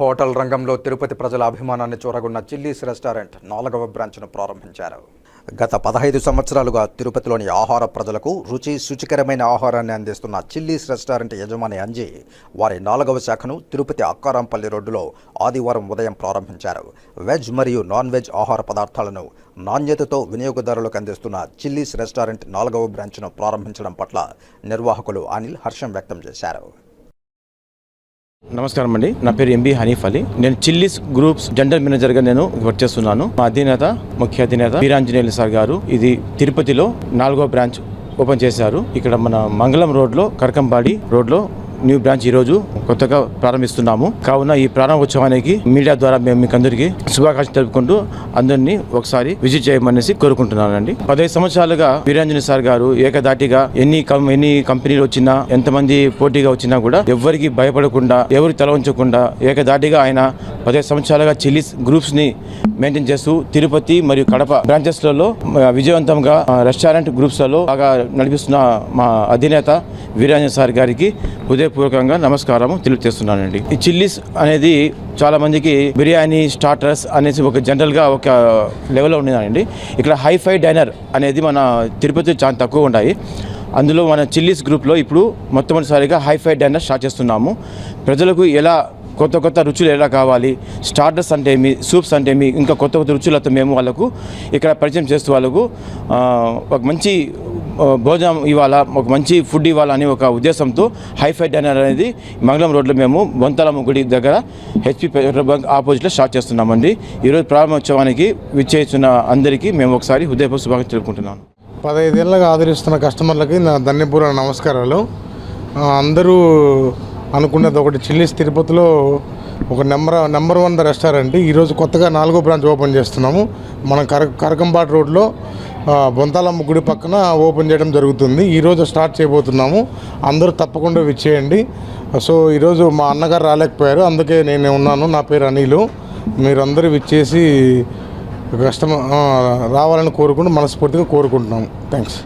Hotel రంగంలో తిరుపతి ప్రజల అభిమానాన్ని చూరగొన్న చిల్లీస్ రెస్టారెంట్ నాలుగవ బ్రాంచ్ను ప్రారంభించారు. గత పదహైదు సంవత్సరాలుగా తిరుపతిలోని ఆహార ప్రజలకు రుచి శుచికరమైన ఆహారాన్ని అందిస్తున్న చిల్లీస్ రెస్టారెంట్ యజమాని అంజీ వారి నాలుగవ శాఖను తిరుపతి అక్కారాంపల్లి రోడ్డులో ఆదివారం ఉదయం ప్రారంభించారు. వెజ్ మరియు నాన్ వెజ్ ఆహార పదార్థాలను నాణ్యతతో వినియోగదారులకు అందిస్తున్న చిల్లీస్ రెస్టారెంట్ నాలుగవ బ్రాంచ్ను ప్రారంభించడం పట్ల నిర్వాహకులు అనిల్ హర్షం వ్యక్తం చేశారు. నమస్కారం అండి. నా పేరు ఎంబీ హనీఫ్ అలీ. నేను చిల్లీస్ గ్రూప్స్ జనరల్ మేనేజర్గా నేను వర్క్ చేస్తున్నాను. మా అధినేత ముఖ్య అధినేత వీరాంజనేయులు సార్ గారు ఇది తిరుపతిలో నాలుగో బ్రాంచ్ ఓపెన్ చేశారు. ఇక్కడ మన మంగళం రోడ్లో కరకంబాడి రోడ్లో న్యూ బ్రాంచ్ ఈ రోజు కొత్తగా ప్రారంభిస్తున్నాము. కావున ఈ ప్రారంభోత్సవానికి మీడియా ద్వారా మేము మీకు అందరికీ శుభాకాంక్షలు తెలుపుకుంటూ అందరినీ ఒకసారి విజిట్ చేయమనేసి కోరుకుంటున్నానండి. పదహైదు సంవత్సరాలుగా వీరాంజని సార్ గారు ఏకదాటిగా ఎన్ని ఎన్ని కంపెనీలు వచ్చినా ఎంతమంది పోటీగా వచ్చినా కూడా ఎవరికి భయపడకుండా ఎవరికి తల ఉంచకుండా ఏకదాటిగా ఆయన పదహైదు సంవత్సరాలుగా చిల్లీస్ గ్రూప్స్ని మెయింటైన్ చేస్తూ తిరుపతి మరియు కడప బ్రాంచెస్లలో విజయవంతంగా రెస్టారెంట్ గ్రూప్స్లలో బాగా నడిపిస్తున్న మా అధినేత వీరాంజన్ సార్ గారికి హృదయపూర్వకంగా నమస్కారం తెలియజేస్తున్నానండి. ఈ చిల్లీస్ అనేది చాలా మందికి బిర్యానీ స్టార్టర్స్ అనేసి ఒక జనరల్గా ఒక లెవెల్లో ఉండేదండి. ఇక్కడ హైఫై డైనర్ అనేది మన తిరుపతి చాలా తక్కువ ఉన్నాయి అందులో మన చిల్లీస్ గ్రూప్లో ఇప్పుడు మొట్టమొదటిసారిగా హైఫై డైనర్ స్టార్ట్ చేస్తున్నాము. ప్రజలకు ఎలా కొత్త కొత్త రుచులు ఎలా కావాలి? స్టార్టర్స్ అంటే ఏమి సూప్స్ అంటే ఏమి ఇంకా కొత్త కొత్త రుచులతో మేము వాళ్ళకు ఇక్కడ పరిచయం చేస్తూ వాళ్ళకు ఒక మంచి భోజనం ఇవ్వాలా ఒక మంచి ఫుడ్ ఇవ్వాలని ఒక ఉద్దేశంతో హైఫై డైనర్ అనేది మంగళం రోడ్లో మేము బొంతలమ్మ గుడి దగ్గర హెచ్పి పెట్రోల్ బంక్ ఆపోజిట్లో స్టార్ట్ చేస్తున్నామండి. ఈరోజు ప్రారంభోత్సవానికి విచ్చేస్తున్న అందరికీ మేము ఒకసారి హృదయపూర్వక శుభాకాంక్షలు తెలుపుకుంటున్నాను. పదహైదేళ్ళగా ఆదరిస్తున్న కస్టమర్లకి నా ధన్యపూర్వక నమస్కారాలు. అందరూ అనుకున్నది ఒకటి. చిల్లీస్ తిరుపతిలో ఒక నెంబర్ నెంబర్ వన్ రెస్టారెంట్. ఈరోజు కొత్తగా నాలుగో బ్రాంచ్ ఓపెన్ చేస్తున్నాము. మనం కర కరకంబాట్ రోడ్లో బొంతాలమ్మ గుడి పక్కన ఓపెన్ చేయడం జరుగుతుంది. ఈరోజు స్టార్ట్ చేయబోతున్నాము. అందరూ తప్పకుండా విచ్చేయండి సో ఈరోజు మా అన్నగారు రాలేకపోయారు. అందుకే నేను ఉన్నాను. నా పేరు అనిలు. మీరందరూ విచ్చేసి కస్టమర్ రావాలని కోరుకుంటూ మనస్ఫూర్తిగా కోరుకుంటున్నాము. థ్యాంక్స్